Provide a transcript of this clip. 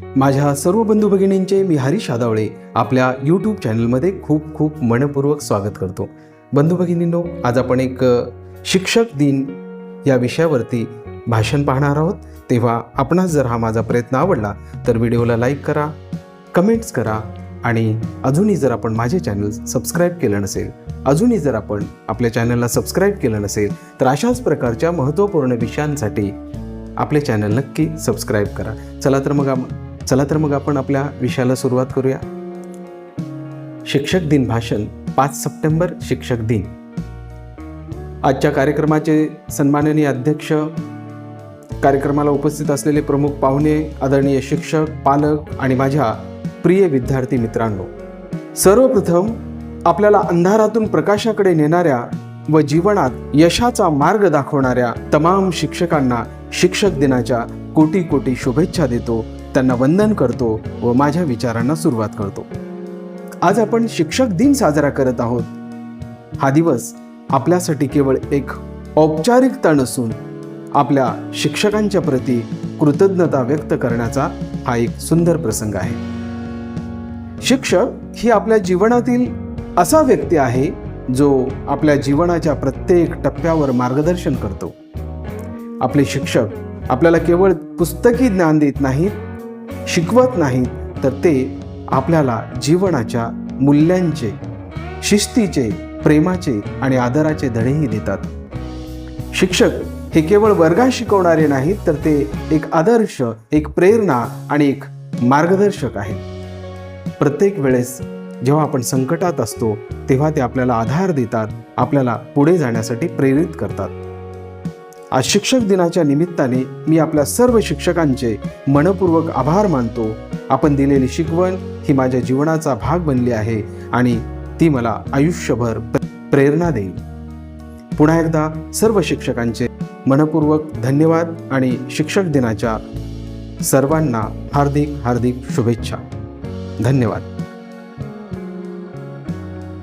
माझ्या सर्व बंधू भगिनींचे मी हरीश आदावळे आपल्या यूट्यूब चॅनलमध्ये खूप खूप मनपूर्वक स्वागत करतो. बंधू भगिनींनो आज आपण एक शिक्षक दिन या विषयावरती भाषण पाहणार आहोत. तेव्हा आपणास जर हा माझा प्रयत्न आवडला तर व्हिडिओला लाईक करा कमेंट्स करा आणि अजूनही जर आपण माझे चॅनल सबस्क्राईब केलं नसेल अजूनही जर आपण आपल्या चॅनलला सबस्क्राईब केलं नसेल तर अशाच प्रकारच्या महत्त्वपूर्ण विषयांसाठी आपले चॅनल नक्की सबस्क्राईब करा. चला तर मग चला तर मग आपण आपल्या विषयाला सुरुवात करूया. शिक्षक दिन भाषण पाच सप्टेंबर शिक्षक दिन. आजच्या कार्यक्रमाचे सन्माननीय अध्यक्ष कार्यक्रमाला उपस्थित असलेले प्रमुख पाहुणे आदरणीय शिक्षक पालक आणि माझ्या प्रिय विद्यार्थी मित्रांनो सर्वप्रथम आपल्याला अंधारातून प्रकाशाकडे नेणाऱ्या व जीवनात यशाचा मार्ग दाखवणाऱ्या तमाम शिक्षकांना शिक्षक दिनाच्या कोटी कोटी शुभेच्छा देतो. त्यांना वंदन करतो व माझ्या विचारांना सुरुवात करतो. आज आपण शिक्षक दिन साजरा करत आहोत. हा दिवस आपल्यासाठी केवळ एक औपचारिकता नसून आपल्या शिक्षकांच्या प्रती कृतज्ञता व्यक्त करण्याचा हा एक सुंदर प्रसंग आहे. शिक्षक ही आपल्या जीवनातील असा व्यक्ती आहे जो आपल्या जीवनाच्या प्रत्येक टप्प्यावर मार्गदर्शन करतो. आपले शिक्षक आपल्याला केवळ पुस्तकी ज्ञान देत नाहीत शिकवत नाहीत तर ते आपल्याला जीवनाच्या मूल्यांचे शिस्तीचे प्रेमाचे आणि आदराचे धडेही देतात. शिक्षक हे केवळ वर्गात शिकवणारे नाहीत तर ते एक आदर्श एक प्रेरणा आणि एक मार्गदर्शक आहेत. प्रत्येक वेळेस जेव्हा आपण संकटात असतो तेव्हा ते आपल्याला आधार देतात आपल्याला पुढे जाण्यासाठी प्रेरित करतात. आज शिक्षक दिनाच्या निमित्ताने मी आपल्या सर्व शिक्षकांचे मनपूर्वक आभार मानतो. आपण दिलेली शिकवण ही माझ्या जीवनाचा भाग बनली आहे आणि ती मला आयुष्यभर प्रेरणा देईल. पुन्हा एकदा सर्व शिक्षकांचे मनपूर्वक धन्यवाद आणि शिक्षक दिनाच्या सर्वांना हार्दिक हार्दिक शुभेच्छा. धन्यवाद.